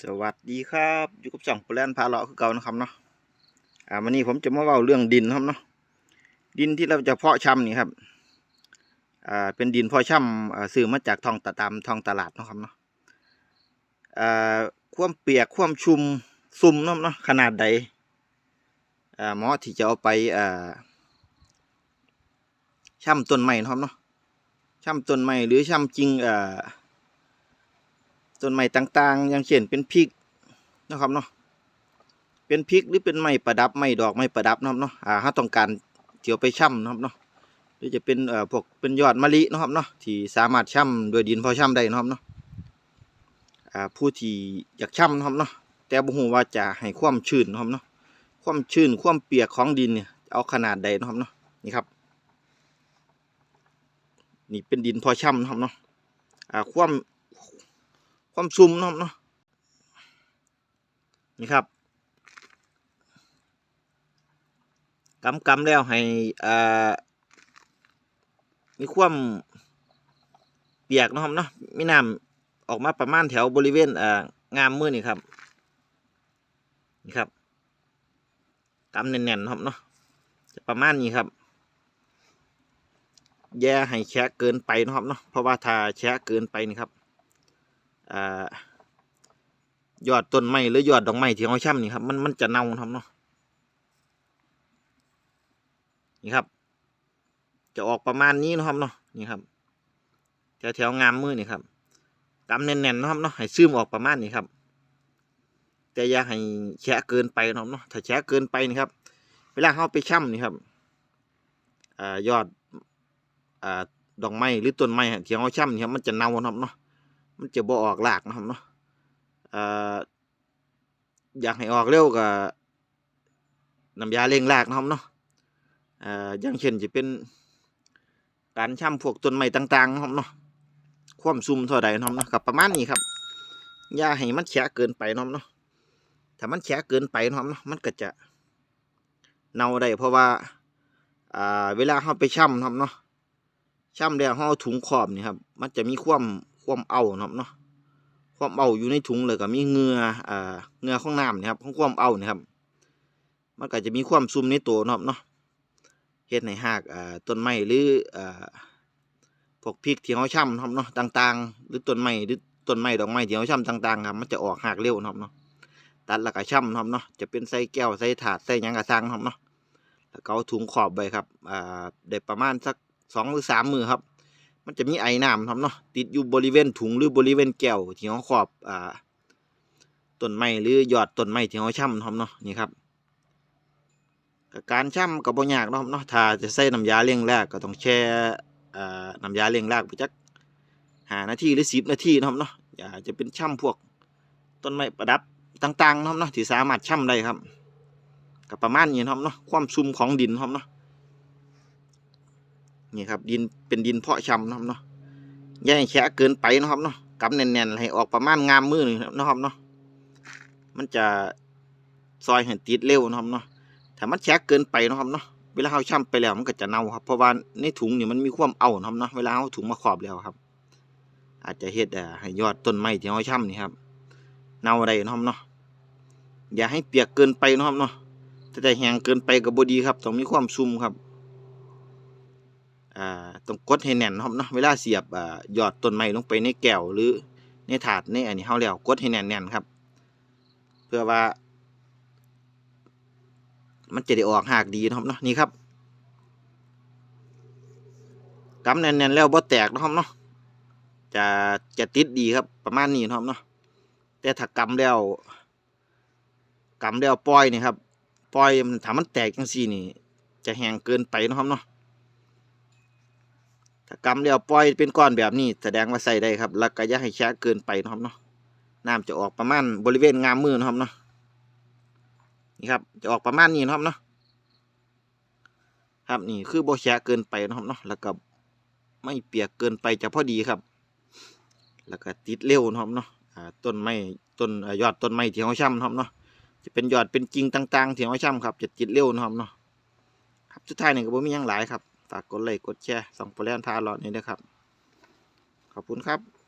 สวัสดีครับอยู่กับช่องปลนพาเลาะคือเก่านะครับเนาะอ่าวันนี้ผมจะมาเล่าเรื่องดินครับเนาะดินที่เราจะเพาะชำนี่ครับอ่าเป็นดินเพาะชำอ่าซื้อมาจากทองตะตามทองตลาดนะครับเนาะอ่าความเปียกความชุ่มซุ่มเนาะเนาะขนาดใดอ่าหมาะที่จะเอาไปอ่าช่ำต้นไม้นะครับเนาะช่ำต้นไม้หรือช่ำจริงอ่า ต้นไม้ต่างๆ อย่างเช่นเป็นพริกนะครับเนาะเป็นพริกหรือเป็นไม้ประดับไม้ดอกไม้ประดับนะครับเนาะอ่าถ้าต้องการเที่ยวไปช่ำนะครับเนาะหรือจะเป็นเอ่อพวกเป็นยอดมะลินะครับเนาะที่สามารถช่ำโดวยดินพอช่ำได้นะครับเนาะอ่าผู้ที่อยากช่ำนะครับเนาะแต่บ่ฮู้ว่าจะให้ความชื้นนะครับเนาะความชื้นความเปียกของดินเนี่ยเอาขนาดใดนะครับเนาะนี่ครับ นี่เป็นดินพอช่ำนะครับเนาะอ่าความ ความซุ่มเนาะเนาะนี่ครับกำกำแล้วให้อ่ามีความเปียกนะครับเนาะมีน้ำออกมาประมาณแถวบริเวณอ่างามมือนี่ครับนี่ครับกำแน่นๆนะครับเนาะจะประมาณนี้ครับ แย่ให้แฉะเกินไปนะครับเนาะเพราะว่าถ้าแฉะเกินไปนี่ครับ ยอดต้นไม้หรือยอดดอกไม้ที่เขาช่ำนี่ครับมันมันจะเน่าครับเนาะนี่ครับ จะออกประมาณนี้นะครับเนาะนี่ครับแถวแถวงามมือนี่ครับกำแน่นๆนะครับเนาะให้ซึมออกประมาณนี้ครับ แต่อย่าให้แฉะเกินไปนะครับเนาะถ้าแฉะเกินไปนี่ครับ เวลาเขาไปช่ำนี่ครับอยอดอดอกไม้หรือต้นไม้ที่เขาช่ำนี่ครับมันจะเน่านะครับเนาะ มันจะบ่ออกหลากนะครับเนาะอยากให้ออกเร็วกับน้ำยาเร่งรากนะครับเนาะอย่างเช่นจะเป็นการช่ำพวกต้นไม้ต่างๆนะครับเนาะความซุ่มเท่าใดนะครับเนาะกับประมาณนี้ครับอย่าให้มันแฉะเกินไปนะครับเนาะถ้ามันแฉะเกินไปนะครับเนาะมันก็จะเน่าได้เพราะว่าเวลาเราไปช่ำนะครับเนาะช่ำแล้วเราเอาถุงครอบนี่ครับ มันจะมีความ ความเอาเนาะเนาะความเอาอยู่ในถุงเลยก็มีเงืออ่าเงือของน้ำนี่ครับของความเอานี่ครับ มันก็จะมีความซุ่มในตัวเนาะเนาะเฮ็ดให้หากอ่าต้นไม้หรืออ่าพวกพริกที่เขาช่ำเนาะเนาะต่างๆ หรือต้นไม้หรือต้นไม้ดอกไม้ที่เขาช่ำต่างๆครับมันจะออกหากเร็วเนาะเนาะตัดแล้วก็ช่ำเนาะเนาะจะเป็นใส่แก้วใส่ถาดใส่ยังกระซังเนาะเนาะแล้วก็ถุงขอบไว้ครับอ่าได้ประมาณสักสองหรือสามมือครับ มันจะมีไอ้น้ำครับเนาะติดอยู่บริเวณถุงหรือบริเวณแก้วที่เขาครอบอ่าต้นไม้หรือยอดต้นไม้ที่เขาช่ำครับเนาะนี่ครับกการช่ำกับบ่ยากเนาะครับเนาะถ้าจะใส่น้ำยาเลี้ยงแรกก็ต้องแช่น้ำยาเลี้ยงแรกไปจักหานาทีหรือสิบนาทีนะครับเนาะอย่าจะเป็นช่ำพวกต้นไม้ประดับต่างๆนะครับเนาะที่สามารถช่ำได้ครับก็ประมาณนี้นะครับเนาะความซุ่มของดินครับเนาะ นี่ครับดินเป็นดินเพาะชำนะครับเนาะอย่าให้แฉะเกินไปนะครับเนาะกำแน่นๆให้ออกประมาณงามมือนี่นะครับเนาะมันจะซอยให้ติดเร็วนะครับเนาะถ้ามันแฉะเกินไปนะครับเนาะเวลาเราช่ำไปแล้วมันก็จะเน่าครับเพราะว่าในถุงเนี่ยมันมีความเอานะครับเนาะเวลาเอาถุงมาครอบแล้วครับ อาจจะเฮ็ดอ่าให้ยอดต้นไม้ที่เราช่ำนี่ครับเน่าได้นะครับเนาะอย่าให้เปียกเกินไปนะครับเนาะถ้าแต่แห้งเกินไปก็บ่ดีครับต้องมีความซุ่มครับ อ่าต้องกดให้แน่นนะครับเนาะเวลาเสียบอ่าหยอดต้นไม้ลงไปในแก้วหรือในถาดในอันนี้เฮาแล้วกดให้แน่นๆครับ เพื่อว่า มันจะได้ออกหากดีนะครับเนาะนี่ครับกำแน่นๆแล้วบ่แตกนะครับเนาะจะจะติดดีครับประมาณนี้นะครับเนาะแต่ถ้ากำแล้วกำแล้วปล่อยนี่ครับปล่อยมันถ้ามันแตกจังซี่นี่ จะแห้งเกินไปนะครับเนาะ กำแล้วปล่อยเป็นก้อนแบบนี้ แสดงว่าใส่ได้ครับ แล้วก็อย่าให้แฉะเกินไปนะครับเนาะน้ำจะออกประมาณบริเวณงามมือนะครับเนาะนี่ครับ จะออกประมาณนี้นะครับเนาะครับนี่คือโบแฉะเกินไปนะครับเนาะแล้วก็ไม่เปียกเกินไปจะพอดีครับ แล้วก็ติดเร็วนะครับเนาะต้นไม้ต้นอยอดต้นไม้ที่เขาช่ำนะครับเนาะจะเป็นยอดเป็นกิ่งต่างๆที่เขาช่ำครับ จะติดเร็วนะครับเนาะครับสุดท้ายนี่ก็บ่มีหยังหลายครับ ฝากกดไลค์กดแชร์ส่องโปรแลนทาหลอดนี้นะครับ ขอบคุณครับ